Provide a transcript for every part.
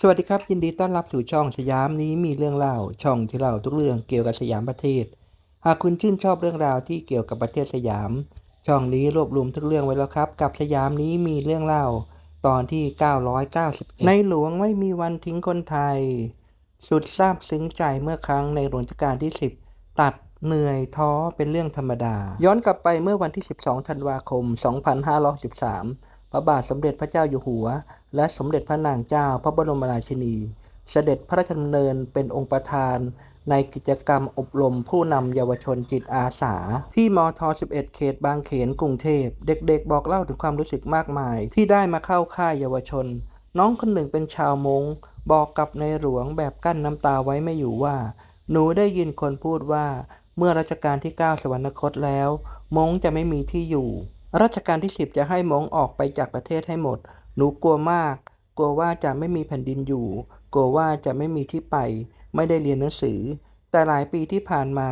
สวัสดีครับ ยินดีต้อนรับสู่ช่องสยามนี้มีเรื่องเล่าช่องที่เล่าทุกเรื่องเกี่ยวกับสยามประเทศ หากคุณชื่นชอบเรื่องราวที่เกี่ยวกับประเทศสยาม ช่องนี้รวบรวมทุกเรื่องไว้แล้วครับ กับสยามนี้มีเรื่องเล่า ตอนที่ 991 ในหลวงไม่มีวันทิ้งคนไทย สุดซาบซึ้งใจเมื่อครั้งในหลวงรัชกาลที่ 10 ตัดเหนื่อยท้อเป็นเรื่องธรรมดา ย้อนกลับไปเมื่อวันที่ 12 ธันวาคม 2513 พระบาทสมเด็จพระเจ้าอยู่หัว และสมเด็จพระนางเจ้าพระบรมราชินี เสด็จพระราชดำเนินเป็นองค์ประธาน ในกิจกรรมอบรมผู้นำเยาวชนจิตอาสา ที่มท 11 เขตบางเขนกรุงเทพ เด็กๆ บอกเล่าถึงความรู้สึกมากมาย ที่ได้มาเข้าค่ายเยาวชน น้องคนหนึ่งเป็นชาวมงบอกกับในหลวงแบบกั้นน้ำตาไว้ไม่อยู่ว่า หนูได้ยินคนพูดว่า เมื่อรัชกาลที่ 9 สวรรคตแล้ว มงจะไม่มีที่อยู่ รัชกาลที่ 10 จะให้มงออกไปจากประเทศให้หมด หนูกลัวมาก กลัวว่าจะไม่มีแผ่นดินอยู่ กลัวว่าจะไม่มีที่ไป ไม่ได้เรียนหนังสือ แต่หลายปีที่ผ่านมา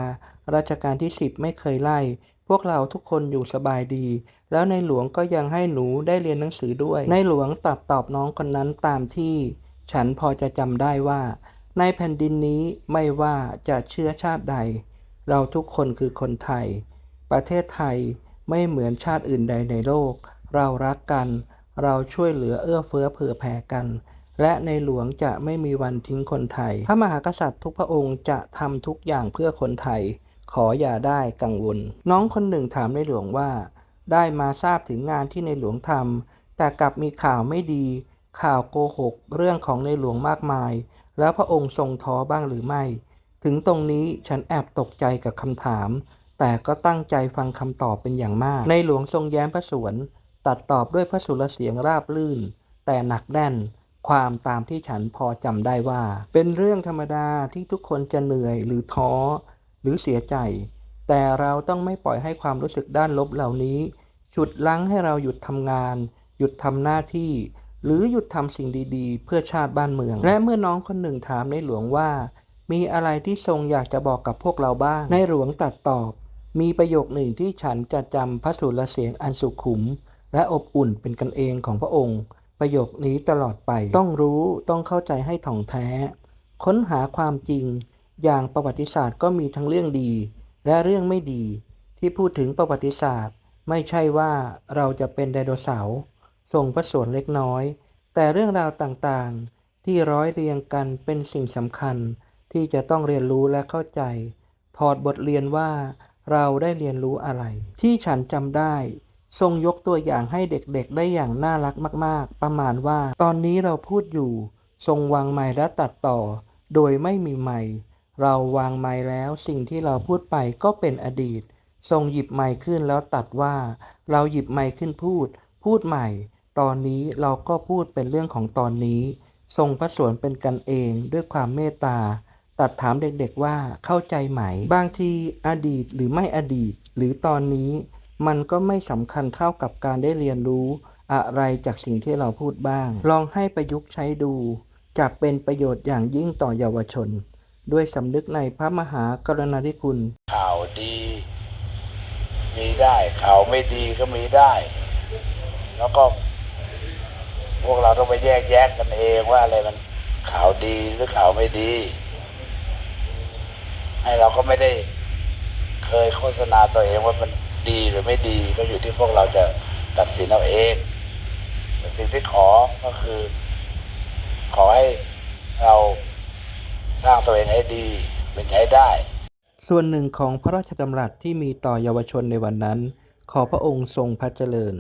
รัชกาลที่ 10 ไม่เคยไล่ พวกเราทุกคนอยู่สบายดี แล้วในหลวงก็ยังให้หนูได้เรียนหนังสือด้วย ในหลวงตัดตอบน้องคนนั้นตามที่ ฉันพอจะจำได้ว่า ในแผ่นดินนี้ไม่ว่าจะเชื้อชาติใด เราทุกคนคือคนไทย ประเทศไทย ไม่เหมือนชาติอื่นใดในโลก เรารักกัน เราช่วยเหลือเอื้อเฟื้อเผื่อแผ่กัน และในหลวงจะไม่มีวันทิ้งคนไทย พระมหากษัตริย์ทุกพระองค์จะทำทุกอย่างเพื่อคนไทย ขออย่าได้กังวล น้องคนหนึ่งถามในหลวงว่า ได้มาทราบถึงงานที่ในหลวงทำแต่กลับมีข่าวไม่ดี ข่าวโกหก เรื่องของในหลวงมากมาย แล้วพระองค์ทรงท้อบ้างหรือไม่ ถึงตรงนี้ฉันแอบตกใจกับคำถาม แต่ก็ตั้งใจฟังคำตอบเป็นอย่างมาก ในหลวงทรงแย้มพระสวน ตัดตอบด้วยพระสุรเสียงราบลื่น แต่หนักแน่น ความตามที่ฉันพอจำได้ว่า เป็นเรื่องธรรมดาที่ทุกคนจะเหนื่อยหรือท้อ หรือเสียใจ แต่เราต้องไม่ปล่อยให้ความรู้สึกด้านลบเหล่านี้ ฉุดลั้งให้เราหยุดทำงาน หยุดทำหน้าที่ หรือหยุดทำสิ่งดีๆ เพื่อชาติบ้านเมือง และเมื่อน้องคนหนึ่งถามในหลวงว่า มีอะไรที่ทรงอยากจะบอกกับพวกเราบ้าง ในหลวงตัดตอบ มีประโยคหนึ่งที่ฉันจะจำพระสุรเสียงอันสุขุม และอบอุ่นเป็นกันเองของพระองค์ ประโยคนี้ตลอดไป ต้องรู้ต้องเข้าใจให้ถ่องแท้ ค้นหาความจริง อย่างประวัติศาสตร์ก็มีทั้งเรื่องดี และเรื่องไม่ดี ที่พูดถึงประวัติศาสตร์ ไม่ใช่ว่าเราจะเป็นไดโนเสาร์ทรงพระสวนเล็กน้อย แต่เรื่องราวต่างๆ ที่ร้อยเรียงกันเป็นสิ่งสำคัญ ที่จะต้องเรียนรู้และเข้าใจ ถอดบทเรียนว่า เราได้เรียนรู้อะไร ที่ฉันจำได้ ทรงยกตัวอย่างให้เด็กๆ ได้อย่างน่ารักมาก ๆ ประมาณว่า ตอนนี้เราพูดอยู่ ทรงวางไม้และตัดต่อ โดยไม่มีไม้เราวางไม้แล้วสิ่งที่เราพูดไปก็เป็นอดีต ทรงหยิบไม้ขึ้นแล้วตัดว่า เราหยิบไม้ขึ้นพูด พูดใหม่ ตอนนี้เราก็พูดเป็นเรื่องของตอนนี้ ทรงพระสวนเป็นกันเองด้วยความเมตตา ตัดถามเด็กๆว่าเข้าใจไหม บางทีอดีตหรือไม่อดีต หรือตอนนี้ มันก็ไม่สำคัญเท่ากับการได้เรียนรู้อะไรจากสิ่งที่เราพูดบ้าง ลองให้ประยุกต์ใช้ดู จะเป็นประโยชน์อย่างยิ่งต่อเยาวชน ด้วยสำนึกในพระมหากรุณาธิคุณ ข่าวดี มีได้ข่าวไม่ดีก็มีได้ แล้วก็ พวกเราต้องไปแยกแยะกันเองว่าอะไรมันข่าวดีหรือข่าวไม่ดี ให้เราก็ไม่ได้เคยโฆษณาตัวเองว่ามันดีหรือไม่ดีก็อยู่ที่พวกเราจะตัดสินเอาเองแต่สิ่งที่ขอก็คือ ขอให้เราสร้างตัวเองให้ดีเป็นใช้ได้ ส่วนหนึ่งของพระราชดำรัสที่มีต่อเยาวชนในวันนั้น ขอพระองค์ทรงพระเจริญ